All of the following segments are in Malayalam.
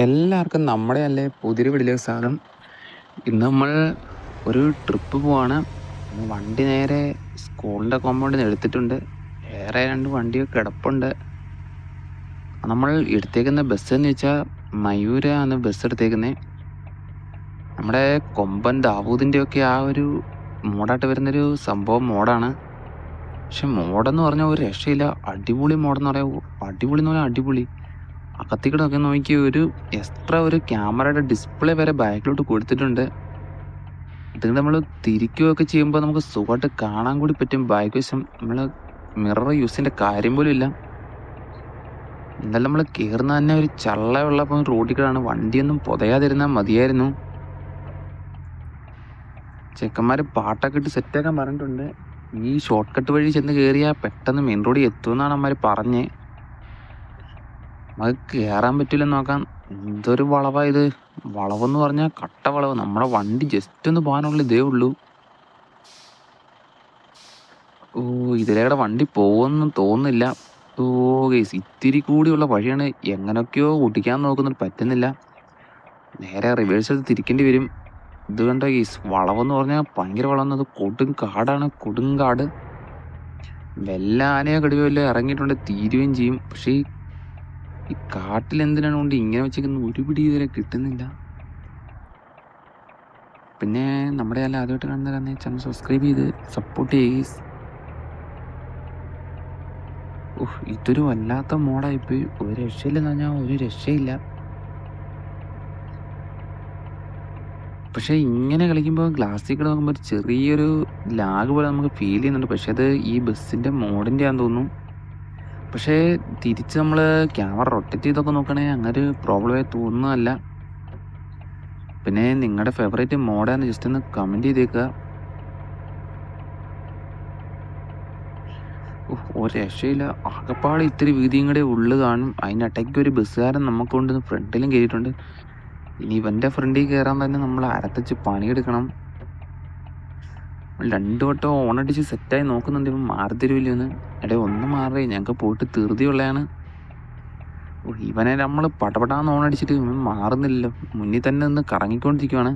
എല്ലാവർക്കും നമ്മുടെ അല്ലേ പുതിരി വീട്ടിലെ സാധനം ഇന്ന് നമ്മൾ ഒരു ട്രിപ്പ് പോവാണ്. വണ്ടി നേരെ സ്കൂളിന്റെ കോമ്പൗണ്ടിൽ നിന്ന് എടുത്തിട്ടുണ്ട്. വേറെ രണ്ട് വണ്ടി കിടപ്പുണ്ട്. നമ്മൾ എടുത്തേക്കുന്ന ബസ് എന്ന് വെച്ചാൽ മയൂരാണ് ബസ് എടുത്തേക്കുന്നത് നമ്മുടെ കൊമ്പൻ ദാവൂദിന്റെ ഒക്കെ ആ ഒരു മോഡായിട്ട് വരുന്നൊരു സംഭവം മോഡാണ്. പക്ഷെ മോഡെന്ന് പറഞ്ഞാൽ ഒരു രക്ഷയില്ല. അടിപൊളി മോഡെന്ന് പറയാം. അടിപൊളി എന്ന് പറഞ്ഞാൽ അടിപൊളി. അകത്തേക്കൂടെ നോക്കി ഒരു എക്സ്ട്രാ ഒരു ക്യാമറയുടെ ഡിസ്പ്ലേ വരെ ബാക്കിലോട്ട് കൊടുത്തിട്ടുണ്ട്. ഇത് നമ്മൾ തിരിക്കുകയൊക്കെ ചെയ്യുമ്പോൾ നമുക്ക് സുഖമായിട്ട് കാണാൻ കൂടി പറ്റും. ബാക്ക് വശം നമ്മൾ മിറർ യൂസിന്റെ കാര്യം പോലും ഇല്ല. എന്നാലും നമ്മൾ കയറുന്ന തന്നെ ഒരു ചള്ള വെള്ളപ്പം റോഡിൽ കൂടെയാണ് വണ്ടിയൊന്നും പുതയാതിരുന്നാൽ മതിയായിരുന്നു. ചെക്കന്മാർ പാട്ടൊക്കെ ഇട്ട് സെറ്റാക്കാൻ പറഞ്ഞിട്ടുണ്ട്. ഈ ഷോർട്ട് കട്ട് വഴി ചെന്ന് കയറിയാൽ പെട്ടെന്ന് മെയിൻ റോഡിൽ എത്തുമെന്നാണ് അമ്മമാർ പറഞ്ഞേ. നമുക്ക് കയറാൻ പറ്റില്ല നോക്കാം എന്തൊരു വളവാ ഇത്. വളവെന്ന് പറഞ്ഞാൽ കട്ട വളവ്. നമ്മുടെ വണ്ടി ജസ്റ്റ് ഒന്ന് പോകാനുള്ള ഇതേ ഉള്ളൂ. ഓ ഇതിലേടെ വണ്ടി പോകുമെന്നും തോന്നുന്നില്ല. ഓ ഗൈസ് ഇത്തിരി കൂടിയുള്ള വഴിയാണ് എങ്ങനെയൊക്കെയോ ഓടിക്കാൻ നോക്കുന്നത്. പറ്റുന്നില്ല. നേരെ റിവേഴ്സ് എടുത്ത് തിരിക്കേണ്ടി വരും. ഇത് കണ്ട ഗൈസ് വളവെന്ന് പറഞ്ഞാൽ ഭയങ്കര വളവെന്നത് കൊടും കാടാണ് കൊടുങ്കാട് വല്ല ആനയോ കടുവയോ എല്ലാം ഇറങ്ങിയിട്ടുണ്ട്. തീരുകയും ചെയ്യും. പക്ഷേ ഈ കാട്ടിൽ എന്തിനാണ് കൊണ്ട് ഇങ്ങനെ വെച്ചേക്കുന്ന ഒരു പിടി ഇതുവരെ കിട്ടുന്നില്ല. പിന്നെ നമ്മുടെ അല്ല ആദ്യമായിട്ട് കാണുന്നവരാന്ന് ചാനൽ സബ്സ്ക്രൈബ് ചെയ്ത് സപ്പോർട്ട് ചെയ്യുക ഓഹ് ഇതൊരു വല്ലാത്ത മോഡായിപ്പോയി ഒരു രക്ഷയില്ലെന്ന് പറഞ്ഞാൽ ഒരു രക്ഷയില്ല. പക്ഷേ ഇങ്ങനെ കളിക്കുമ്പോൾ ഗ്ലാസ്സിൽ കൂടെ നോക്കുമ്പോൾ ചെറിയൊരു ലാഗ് പോലെ നമുക്ക് ഫീൽ ചെയ്യുന്നുണ്ട്. പക്ഷേ അത് ഈ ബസ്സിന്റെ മോഡിന്റെ ആണെന്ന് തോന്നുന്നു. പക്ഷേ തിരിച്ച് നമ്മൾ ക്യാമറ റൊട്ടേറ്റ് ചെയ്തൊക്കെ നോക്കുകയാണെങ്കിൽ അങ്ങനെ ഒരു പ്രോബ്ലമായി തോന്നുന്നതല്ല. പിന്നെ നിങ്ങളുടെ ഫേവറേറ്റ് മോഡാണ് ജസ്റ്റ് ഒന്ന് കമന്റ് ചെയ്തേക്കുക ഒരു രക്ഷയില്ല. ആകപ്പാട് ഇത്തിരി വീതിയും കൂടെ ഉള്ളു കാണും. അതിനിടയ്ക്ക് ഒരു ബസ്സുകാരൻ നമുക്ക് ഫ്രണ്ടിലും കയറിയിട്ടുണ്ട് ഇനി ഇവന്റെ ഫ്രണ്ടിൽ കയറാൻ തന്നെ നമ്മൾ അരത്തച്ച് പണിയെടുക്കണം. രണ്ടു വട്ടം ഓണടിച്ച് സെറ്റായി നോക്കുന്നുണ്ട്. ഇപ്പം മാറി തരുമില്ലെന്ന് എടേ ഒന്ന് മാറി ഞങ്ങൾക്ക് പോയിട്ട് ധൃതിയുള്ളതാണ് ഓ ഇവനെ നമ്മൾ പടപടാന്ന് ഓണടിച്ചിട്ട് ഇവൻ മാറുന്നില്ലല്ലോ. മുന്നിൽ തന്നെ നിന്ന് കറങ്ങിക്കൊണ്ടിരിക്കുവാണ്.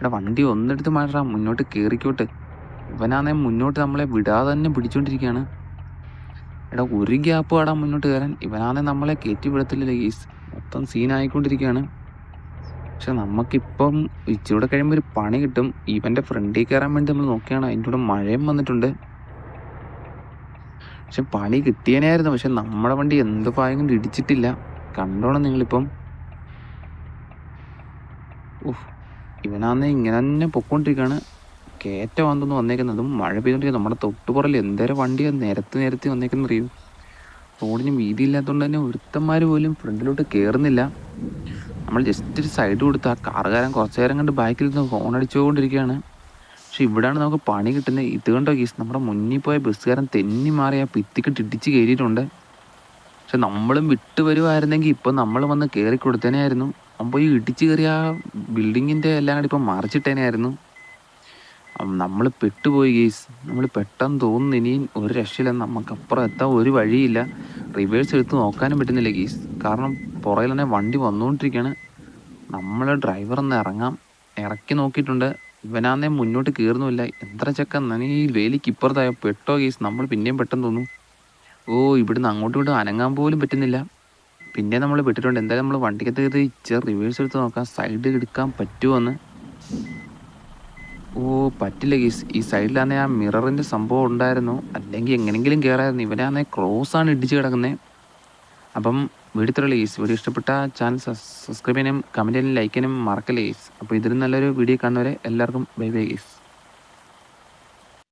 എടാ വണ്ടി ഒന്നെടുത്ത് മാറ്റാം മുന്നോട്ട് കയറിക്കോട്ടെ ഇവനാണെ മുന്നോട്ട് നമ്മളെ വിടാതെ തന്നെ പിടിച്ചോണ്ടിരിക്കുകയാണ്. എടാ ഒരു ഗ്യാപ്പ് പാടാൻ മുന്നോട്ട് കയറാൻ ഇവനാണെ നമ്മളെ കയറ്റി വിടത്തില്ലല്ലോ ഗീസ് മൊത്തം സീനായിക്കൊണ്ടിരിക്കുകയാണ് പക്ഷെ നമുക്കിപ്പം ഇച്ചിരൂടെ കഴിയുമ്പോൾ ഒരു പണി കിട്ടും. ഇവന്റെ ഫ്രണ്ടിൽ കയറാൻ വേണ്ടി നമ്മൾ നോക്കിയാണ്. അതിന്റെ കൂടെ മഴയും വന്നിട്ടുണ്ട്. പക്ഷെ പണി കിട്ടിയനായിരുന്നു പക്ഷെ നമ്മുടെ വണ്ടി എന്ത് പായം കൊണ്ട് ഇടിച്ചിട്ടില്ല. കണ്ടോണം നിങ്ങളിപ്പം. ഓഹ് ഇവനാന്ന് ഇങ്ങനെ തന്നെ പൊക്കോണ്ടിരിക്കുകയാണ് കയറ്റമാണെന്ന് വന്നേക്കുന്നതും മഴ പെയ്തോണ്ടിരിക്കുക നമ്മുടെ തൊട്ടുപുറയിൽ എന്തേരം വണ്ടി നിരത്തി നിരത്തി വന്നേക്കുന്ന അറിയൂ റോഡിന് വീതി ഇല്ലാത്തതുകൊണ്ട് തന്നെ ഒരുത്തന്മാർ പോലും ഫ്രണ്ടിലോട്ട് കയറുന്നില്ല നമ്മൾ ജസ്റ്റ് ഒരു സൈഡ് കൊടുത്ത് ആ കാറുകാരൻ കുറച്ച് നേരം കണ്ട് ബാക്കിൽ നിന്ന് ഫോൺ അടിച്ചുകൊണ്ടിരിക്കുകയാണ്. പക്ഷെ ഇവിടെയാണ് നമുക്ക് പണി കിട്ടുന്നത്. ഇത് കണ്ടോ നമ്മുടെ മുന്നിൽ പോയ ബസ്സുകാരൻ തെന്നി മാറി ആ ഭിത്തിക്കിട്ട് ഇടിച്ച് കയറിയിട്ടുണ്ട്. പക്ഷെ നമ്മളും വിട്ടു വരുമായിരുന്നെങ്കിൽ ഇപ്പം നമ്മൾ വന്ന് കയറി കൊടുത്തേനായിരുന്നു അപ്പോൾ പോയി ഇടിച്ച് കയറിയ ആ ബിൽഡിങ്ങിന്റെ എല്ലാം കൂടി ഇപ്പം മറിച്ചിട്ടേനായിരുന്നു നമ്മൾ പെട്ടുപോയി ഗേസ് നമ്മൾ പെട്ടെന്ന് തോന്നുന്നു ഇനിയും ഒരു രക്ഷയില്ല. നമുക്കപ്പുറം എത്താൻ ഒരു വഴിയില്ല. റിവേഴ്സ് എടുത്ത് നോക്കാനും പറ്റുന്നില്ല ഗീസ് കാരണം പുറകിൽ തന്നെ വണ്ടി വന്നുകൊണ്ടിരിക്കുകയാണ്. നമ്മൾ ഡ്രൈവർ ഒന്ന് ഇറങ്ങാം. ഇറക്കി നോക്കിയിട്ടുണ്ട്. ഇവനാന്നേ മുന്നോട്ട് കയറുന്നുമില്ല. എത്ര ചെക്കൻ. നനി ഈ വേലിക്ക് ഇപ്പുറത്തായ? പെട്ടോ കേസ്. നമ്മൾ പിന്നെയും പെട്ടെന്ന് തോന്നും. ഓ ഇവിടുന്ന് അങ്ങോട്ടും ഇങ്ങോട്ടും അനങ്ങാൻ പോലും പറ്റുന്നില്ല. പിന്നെ നമ്മൾ വിട്ടിട്ടുണ്ട് എന്തായാലും നമ്മൾ വണ്ടിക്കത്ത് കയറി ഇച്ചിരി റിവേഴ്സ് എടുത്ത് നോക്കാം. സൈഡ് എടുക്കാൻ പറ്റുമോ എന്ന് ഓ പറ്റില്ല ഗീസ് ഈ സൈഡിലാണെ ആ മിററിന്റെ സംഭവം ഉണ്ടായിരുന്നു. അല്ലെങ്കിൽ എങ്ങനെങ്കിലും കയറായിരുന്നു ഇവനാണെ ക്രോസ് ആണ് ഇടിച്ച് കിടക്കുന്നത് അപ്പം വീഡിയോ ഇത്ര ലീസ് വീഡിയോ ഇഷ്ടപ്പെട്ട ചാനൽ സബ്സ്ക്രൈബ് ചെയ്യാനും കമന്റ് ചെയ്യാനും ലൈക്ക് ചെയ്യാനും മറക്കല്ലേ ഗീസ് അപ്പോൾ ഇതിലും നല്ലൊരു വീഡിയോ കാണുന്നവരെ എല്ലാവർക്കും ബൈ ബൈ ഗീസ്